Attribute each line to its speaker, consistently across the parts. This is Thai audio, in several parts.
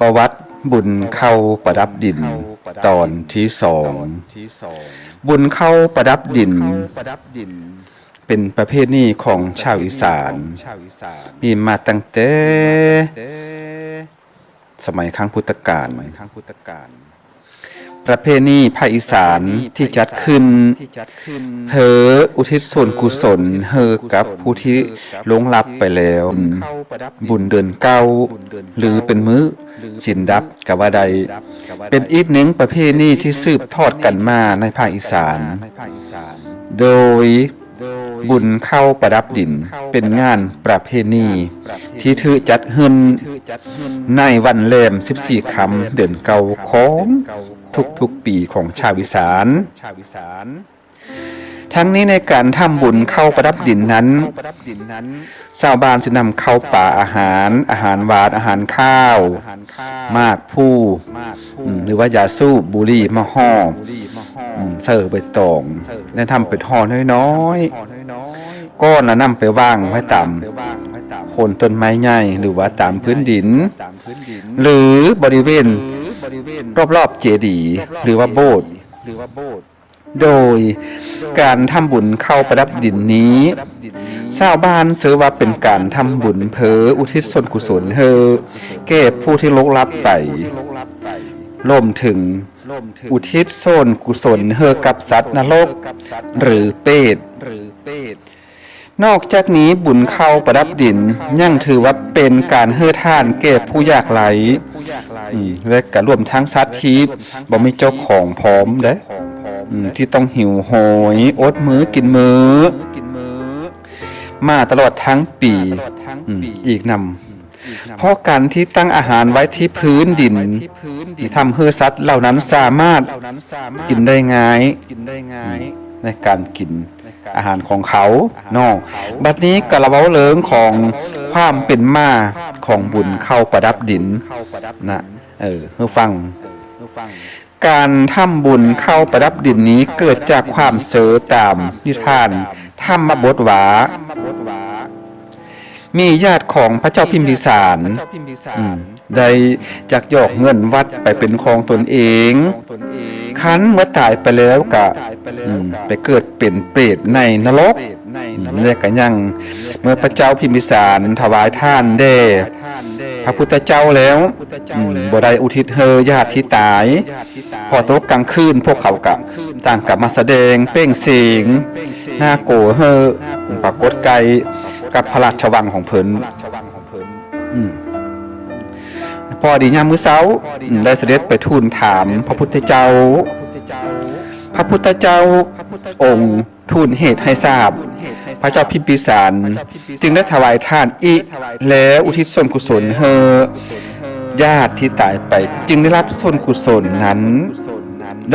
Speaker 1: ประวัติบุญเข้าประดับดินตอนที่สอง บุญเข้าประดับดิน เป็นประเภทนี้ของชาวอีสาน มีมาตั้งแต่สมัยครั้งพุทธกาล ประเพณีภาคอีสานที่จัดขึ้นเฮออุทิศส่วนกุศลเฮอกับผู้ที่ลวงลับไปแล้ว บุญเดือนเก้าหรือเป็นมื้อสินดับกับว่าใด เป็นอีกหนึ่งประเพณีที่สืบทอดกันมาในภาคอีสาน โดยบุญเข้าประดับดินเป็นงานประเพณีที่ถือจัดขึ้นในวันแรม14คำเดือนเก่าของ ทุกๆปีของชาวอีสานทั้งนี้ในการทำบุญเข้าประดับดินนั้นชาวบ้านจะนำเข้าป่าอาหาร อาหารหวานอาหารข้าว มากผู้อืมหรือว่ายาสูบบุหรี่มะฮ่ออืมเสิร์ฟใบตองและทำเป็นห่อน้อยๆก้อนแล้วนำไปวางไว้ตามโคนต้นไม้ใหญ่หรือว่าตามพื้นดิน หรือบริเวณ รอบๆเจดีย์หรือว่าโบสถ์โดยการทำบุญเข้าประดับดินนี้ชาวบ้านเซื้อว่าเป็นการทำบุญเพออุทิศส่วนกุศลเฮอแก่ผู้ที่ลกลับไปรวมถึงอุทิศส่วนกุศลเฮอกับสัตว์นรก หรือเปรต นอกจากนี้บุญเข้าประดับดินยังถือว่าเป็นการเฮือท่านแก่ผู้ยากไร้อืมและก็รวมทั้งสัตว์ที่บ่มีเจ้าของพร้อมเด้ที่ต้องหิวโหยอดมื้อกินมื้อมาตลอดทั้งปีอีกนำเพราะการที่ตั้งอาหารไว้ที่พื้นดินที่ทำให้สัตว์เหล่านั้นสามารถกินได้ง่าย ในการกินอาหารของเขาเนอกบัดนี้กระเว้าเลิงของความเป็นมาของบุญเข้าประดับดินนะเออเพื่อฟัง การทำบุญเข้าประดับดินนี้เกิดจากความเสอตามนิทานธรรมบทหวามีญาติของพระเจ้าพิมพิสารอืมได้จักยอกเงินวัดไปเป็นของตนเอง คันเมื่อตายไปแล้วกะอืมไปเกิดเป็นเปรตในนรกอืมและก็ยังเมื่อพระเจ้าพิมพิสารถวายท่านแด่พระพุทธเจ้าแล้วอืมบ่ได้อุทิศเฮอญาติที่ตาย พอตกกลางคืนพวกเขากะต่างกลับมาแสดงเป้งเสียงหน้าโกเฮอปรากฏไกลกับพระราชวังของเพิ่นอืมพ อดียามมื้อเช้าได้เสด็จไปทูลถามพระพุทธเจ้า พระพุทธเจ้าองค์ทูลเหตุให้ทราบ พระเจ้าพิมพิสารจึงได้ถวายทานอิแล้วอุทิศส่วนกุศลเฮญาติที่ตายไปจึงได้รับส่วนกุศลนั้น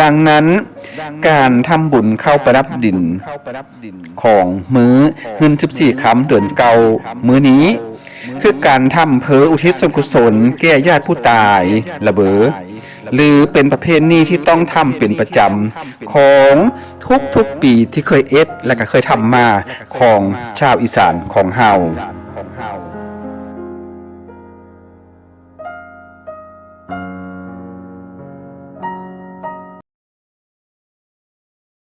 Speaker 1: ดังนั้นการทำบุญเข้าประดับดินของมื้อหืน14คำเดือนเก่ามื้อนี้ คือการทำเพออุทิศส่วนกุศล แก่ญาติผู้ตายระเบอหรือเป็นประเภทนี้ที่ต้องทำเป็นประจำของทุกๆปีที่เคยเอ็ดและก็เคยทำมาของชาวอีสานของเฮา